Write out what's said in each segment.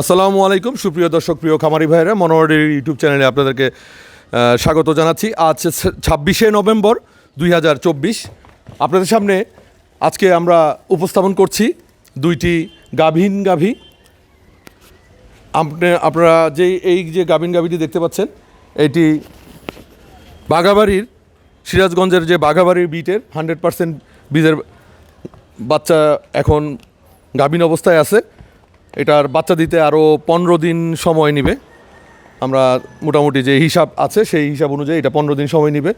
আসসালামু আলাইকুম। সুপ্রিয় দর্শক, প্রিয় খামারি ভাইরা মনোয়ারের ইউটিউব চ্যানেলে আপনাদেরকে স্বাগত জানাচ্ছি। আজ ছাব্বিশে নভেম্বর দুই হাজার চব্বিশ। আপনাদের সামনে আজকে আমরা উপস্থাপন করছি দুইটি গাভীন গাভী। আপনি, আপনারা যে, এই যে গাভীন গাভীটি দেখতে পাচ্ছেন, এটি বাঘাবাড়ির, সিরাজগঞ্জের যে বাঘাবাড়ির বিটের হান্ড্রেড পার্সেন্ট বীজের বাচ্চা এখন গাভীন অবস্থায় আছে। এটার বাচ্চা দিতে আরও পনেরো দিন সময় নেবে। আমরা মোটামুটি যে হিসাব আছে, সেই হিসাব অনুযায়ী এটা পনেরো দিন সময় নেবে।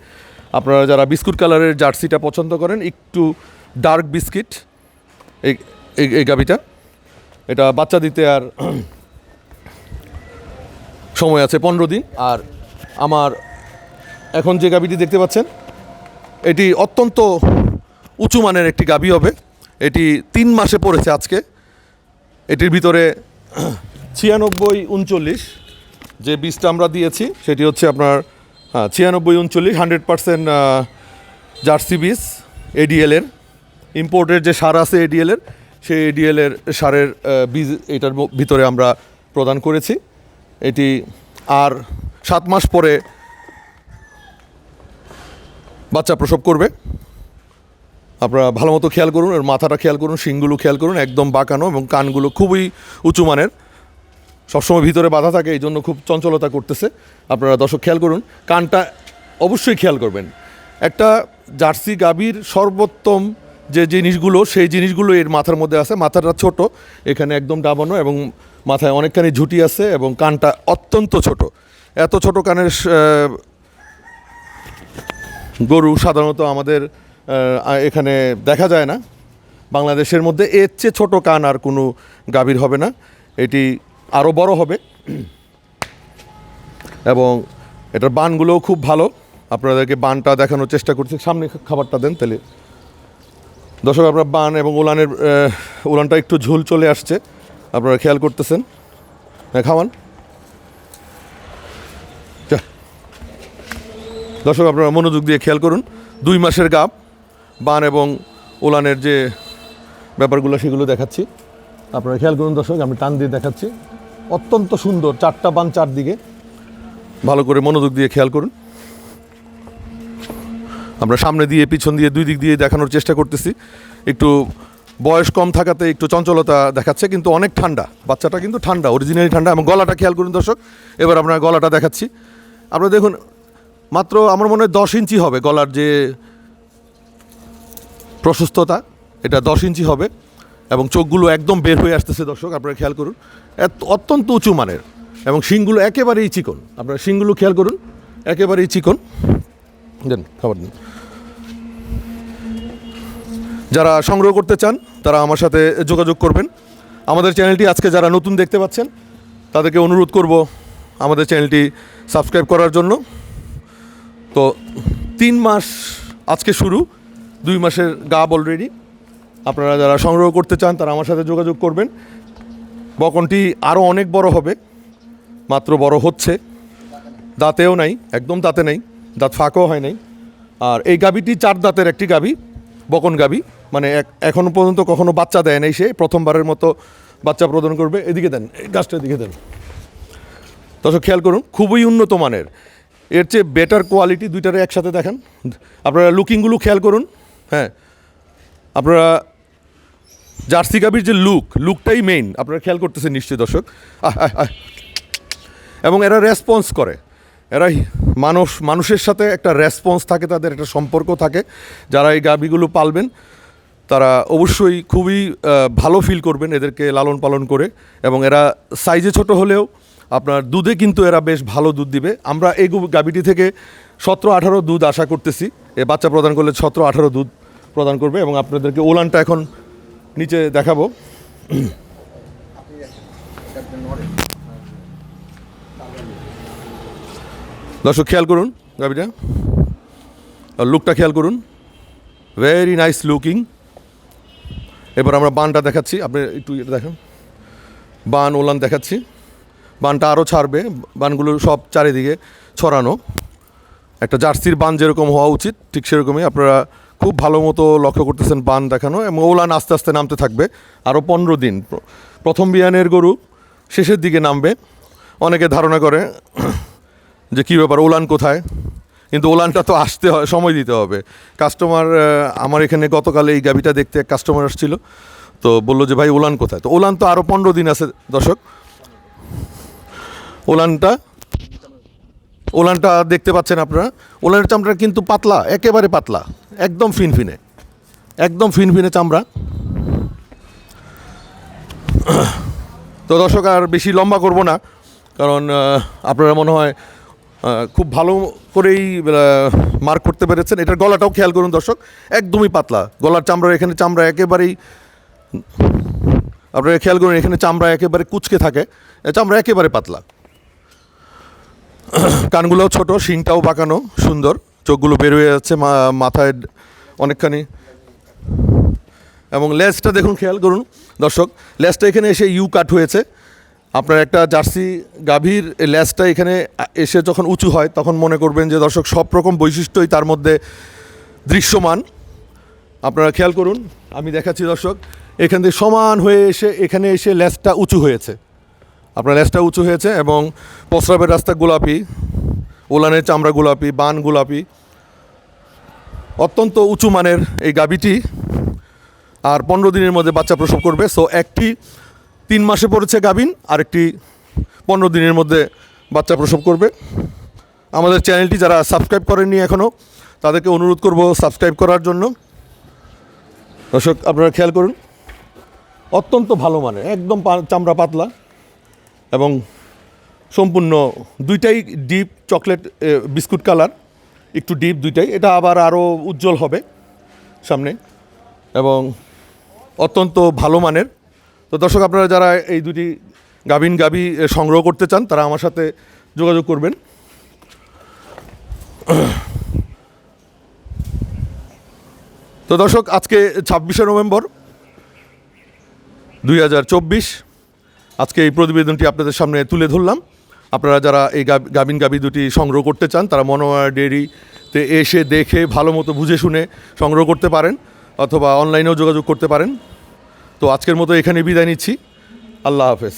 আপনারা যারা বিস্কুট কালারের জার্সিটা পছন্দ করেন, একটু ডার্ক বিস্কিট এই, এই- গাভিটা। এটা বাচ্চা দিতে আর সময় আছে পনেরো দিন। আর আমার এখন যে গাভিটি দেখতে পাচ্ছেন, এটি অত্যন্ত উঁচু মানের একটি গাভি হবে। এটি তিন মাসে পড়েছে আজকে। এটির ভিতরে ছিয়ানব্বই উনচল্লিশ যে বীজটা আমরা দিয়েছি সেটি হচ্ছে আপনার হ্যাঁ, ছিয়ানব্বই উনচল্লিশ হান্ড্রেড পারসেন্ট জার্সি বীজ এডিএলের ইম্পোর্টের যে সার আছে এডিএলের সেই এডিএলের সারের বীজ এটার ভিতরে আমরা প্রদান করেছি। এটি আর সাত মাস পরে বাচ্চা প্রসব করবে। আপনারা ভালো মতো খেয়াল করুন, এর মাথাটা খেয়াল করুন, শিংগুলো খেয়াল করুন, একদম বাঁকানো এবং কানগুলো খুবই উঁচু মানের। সবসময় ভিতরে বাধা থাকে, এই জন্য খুব চঞ্চলতা করতেছে। আপনারা দর্শক খেয়াল করুন, কানটা অবশ্যই খেয়াল করবেন। একটা জার্সি গাভীর সর্বোত্তম যে জিনিসগুলো, সেই জিনিসগুলো এর মাথার মধ্যে আছে। মাথাটা ছোট, এখানে একদম ডাবানো এবং মাথায় অনেকখানি ঝুঁটি আছে এবং কানটা অত্যন্ত ছোট। এত ছোট কানের গরু সাধারণত আমাদের এখানে দেখা যায় না। বাংলাদেশের মধ্যে এর চেয়ে ছোটো কান আর কোনো গাভীর হবে না। এটি আরও বড় হবে। এবং এটার বানগুলোও খুব ভালো। আপনাদেরকে বানটা দেখানোর চেষ্টা করছি। সামনে খাবারটা দেন তাহলে। দর্শক, আপনার বান এবং উলানের উলানটা একটু ঝুল চলে আসছে। আপনারা খেয়াল করতেছেন? হ্যাঁ খাওয়ান। দর্শক, আপনারা মনোযোগ দিয়ে খেয়াল করুন। দুই মাসের গাব বান এবং উলানের যে ব্যাপারগুলো সেগুলো দেখাচ্ছি। আপনারা খেয়াল করুন দর্শক, আমি টান দিয়ে দেখাচ্ছি। অত্যন্ত সুন্দর চারটা বান চারদিকে। ভালো করে মনোযোগ দিয়ে খেয়াল করুন। আমরা সামনে দিয়ে, পিছন দিয়ে, দুই দিক দিয়ে দেখানোর চেষ্টা করতেছি। একটু বয়স কম থাকাতে একটু চঞ্চলতা দেখাচ্ছে, কিন্তু অনেক ঠান্ডা। বাচ্চাটা কিন্তু ঠান্ডা অরিজিনালি ঠান্ডা। এবং গলাটা খেয়াল করুন দর্শক, এবার আমরা গলাটা দেখাচ্ছি। আপনারা দেখুন, মাত্র আমার মনে হয় দশ ইঞ্চি হবে গলার যে প্রশস্ততা, এটা দশ ইঞ্চি হবে এবং চোখগুলো একদম বের হয়ে আসতেছে দর্শক, আপনারা খেয়াল করুন। অত্যন্ত উঁচু মানের এবং শিংগুলো একেবারেই চিকন। আপনারা শিংগুলো খেয়াল করুন, একেবারেই চিকন। দেন, খাবার দিন। যারা সংগ্রহ করতে চান, তারা আমার সাথে যোগাযোগ করবেন। আমাদের চ্যানেলটি আজকে যারা নতুন দেখতে পাচ্ছেন, তাদেরকে অনুরোধ করব আমাদের চ্যানেলটি সাবস্ক্রাইব করার জন্য। তো, তিন মাস আজকে শুরু। দুই মাসের গাব অলরেডি আপনারা যারা সংগ্রহ করতে চান, তারা আমার সাথে যোগাযোগ করবেন। বকনটি আরও অনেক বড় হবে, মাত্র বড় হচ্ছে। দাঁতেও নাই, একদম দাঁতে নাই, দাঁত ফাঁকও হয় নাই। আর এই গাবিটি চার দাঁতের একটি গাবি বকন গাবি মানে এক- এখনও পর্যন্ত কখনো বাচ্চা দেয় নাই সে, প্রথমবারের মতো বাচ্চা প্রদান করবে। এদিকে দেন, এই গাছটা এদিকে দেন। দর্শক, খেয়াল করুন, খুবই উন্নত মানের। এর চেয়ে বেটার কোয়ালিটি দুইটারে একসাথে দেখেন। আপনারা লুকিংগুলো খেয়াল করুন। হ্যাঁ। আপনারা জার্সি গাভীর যে লুক লুকটাই মেইন আপনারা খেয়াল করতেছেন নিশ্চয়ই, দর্শক। এবং এরা রেসপন্স করে। এরা মানুষ, মানুষের সাথে একটা রেসপন্স থাকে, তাদের একটা সম্পর্ক থাকে। যারা এই গাভীগুলো পালবেন, তারা অবশ্যই খুবই ভালো ফিল করবেন এদেরকে লালন পালন করে। এবং এরা সাইজে ছোট হলেও আপনার দুধে কিন্তু এরা বেশ ভালো দুধ দিবে। আমরা এই গু- গাভীটি থেকে সতেরো আঠারো দুধ আশা করতেছি। এ বাচ্চা প্রদান করলে সতেরো আঠারো দুধ প্রদান করবে এবং আপনাদেরকে ওলানটা এখন নিচে দেখাবো। দর্শক, খেয়াল করুন আর লুকটা খেয়াল করুন। ভেরি নাইস লুকিং এবার আমরা বানটা দেখাচ্ছি। আপনি একটু এটা দেখেন। বান, ওলান দেখাচ্ছি। বানটা আরও ছাড়বে। বানগুলো সব চারিদিকে ছড়ানো। একটা জার্সির বান যেরকম হওয়া উচিত, ঠিক সেরকমই। আপনারা খুব ভালো মতো লক্ষ্য করতেছেন বান দেখানো এবং ওলান আস্তে আস্তে নামতে থাকবে। আরও পনেরো দিন। প্রথম বিয়ানের গরু শেষের দিকে নামবে। অনেকে ধারণা করে যে কী ব্যাপার, ওলান কোথায়? কিন্তু ওলানটা তো আসতে হয়, সময় দিতে হবে। কাস্টমার আমার এখানে গতকাল এই গাবিটা দেখতে এক কাস্টমার আসছিল। তো বলল যে, ভাই, ওলান কোথায়? তো ওলান তো আরও পনেরো দিন আছে দর্শক। ওলানটা ওলানটা দেখতে পাচ্ছেন আপনারা? ওলানের চামড়া কিন্তু পাতলা, একেবারে পাতলা, একদম ফিনফিনে একদম ফিনফিনে চামড়া। তো দর্শক, আর বেশি লম্বা করব না, কারণ আপনারা মনে হয় খুব ভালো করেই মার্ক করতে পেরেছেন। এটার গলাটাও খেয়াল করুন দর্শক, একদমই পাতলা। গলার চামড়া এখানে চামড়া একেবারেই, আপনারা খেয়াল করুন, এখানে চামড়া একেবারে কুচকে থাকে চামড়া একেবারে পাতলা। কানগুলোও ছোট, শিংটাও বাঁকানো, সুন্দর। চোখগুলো বের হয়ে যাচ্ছে মাথায় অনেকখানি। এবং লেজটা দেখুন, খেয়াল করুন, দর্শক লেজটা এখানে এসে ইউ কাট হয়েছে। আপনার একটা জার্সি গাভীর লেজটা এখানে এসে যখন উঁচু হয়, তখন মনে করবেন যে, দর্শক, সব রকম বৈশিষ্ট্যই তার মধ্যে দৃশ্যমান। আপনারা খেয়াল করুন, আমি দেখাচ্ছি, দর্শক, এখান থেকে সমান হয়ে এসে, এখানে এসে লেজটা উঁচু হয়েছে। আপনার লেজটা উঁচু হয়েছে এবং প্রস্রাবের রাস্তা গোলাপি ওলানের চামড়া গোলাপি, বান গোলাপি। অত্যন্ত উঁচু মানের এই গাবিটি আর পনেরো দিনের মধ্যে বাচ্চা প্রসব করবে। সো একটি তিন মাসে পড়েছে গাবিন আরেকটি পনেরো দিনের মধ্যে বাচ্চা প্রসব করবে। আমাদের চ্যানেলটি যারা সাবস্ক্রাইব করেননি এখনও তাদেরকে অনুরোধ করব সাবস্ক্রাইব করার জন্য। দর্শক, আপনারা খেয়াল করুন, অত্যন্ত ভালো মানের, একদম চামড়া পাতলা। এবং সম্পূর্ণ দুইটাই ডিপ চকলেট বিস্কুট কালার একটু ডিপ দুইটাই। এটা আবার আরও উজ্জ্বল হবে সামনে। এবং অত্যন্ত ভালো মানের। তো দর্শক, আপনারা যারা এই দুটি গাভিন গাভি সংগ্রহ করতে চান, তারা আমার সাথে যোগাযোগ করবেন। তো দর্শক, আজকে ছাব্বিশে নভেম্বর দুই হাজার চব্বিশ। আজকে এই প্রতিবেদনটি আপনাদের সামনে তুলে ধরলাম। আপনারা যারা এই গাবিন গাভি দুটি সংগ্রহ করতে চান, তারা মনোয়ার ডেয়ারিতে এসে দেখে ভালো মতো বুঝে শুনে সংগ্রহ করতে পারেন অথবা অনলাইনেও যোগাযোগ করতে পারেন। তো আজকের মতো এখানে বিদায় নিচ্ছি। আল্লাহ হাফেজ।